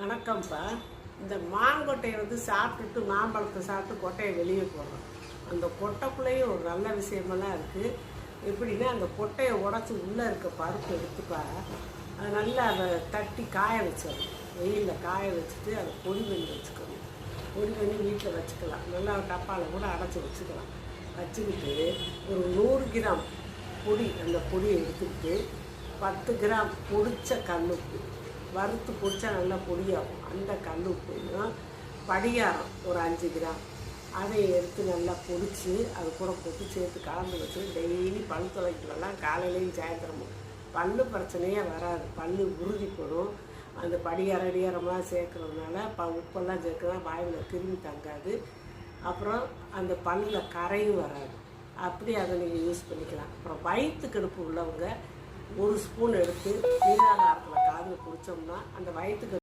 வணக்கம்ப்பா. இந்த மாங்கொட்டையை வந்து சாப்பிட்டுட்டு மாம்பழத்தை சாப்பிட்டு கொட்டையை வெளியே போடுறோம். அந்த கொட்டைக்குள்ளேயும் ஒரு நல்ல விஷயமெல்லாம் இருக்குது எப்படின்னா அந்த கொட்டையை உடச்சி உள்ளே இருக்க பருப்பு எடுத்துப்பா. அது நல்லா அதை தட்டி காய வச்சிடணும். வெயிலில் காய வச்சுட்டு அதை பொடி பண்ணி வச்சுக்கணும். பொடி பண்ணி வீட்டில் வச்சுக்கலாம். நல்லா டப்பாவில் கூட அடைச்சி வச்சுக்கலாம். வச்சுக்கிட்டு ஒரு நூறு கிராம் பொடி அந்த பொடியை எடுத்துக்கிட்டு பத்து கிராம் பொடிச்ச கல்லுப்பு. வறுத்து பொடிச்சா நல்லா பொடியாகும். அந்த கல் கல்லுப்பையும் படிகாரம் ஒரு அஞ்சு கிராம். அதை எடுத்து நல்லா பொடிச்சு அது கூட போட்டு சேர்த்து கலந்து வச்சு டெய்லி பல் துளைக்கலாம் காலையிலையும் சாயந்தரமும். பல் பிரச்சனையே வராது. பல்லு உறுதிப்படும் அந்த படிகாரம் அடிகாரம்லாம் சேர்க்குறதுனால ப உப்பெல்லாம் சேர்க்கலாம் வாயில் கிருமி தங்காது. அப்புறம் அந்த பல்லில் கரையும் வராது. அப்படி அதை நீங்கள் யூஸ் பண்ணிக்கலாம். அப்புறம் வயிற்று கடுப்பு உள்ளவங்க ஒரு ஸ்பூன் எடுத்து நீராகாரத்தில் காது குடித்தோம்னா அந்த வயத்துக்கு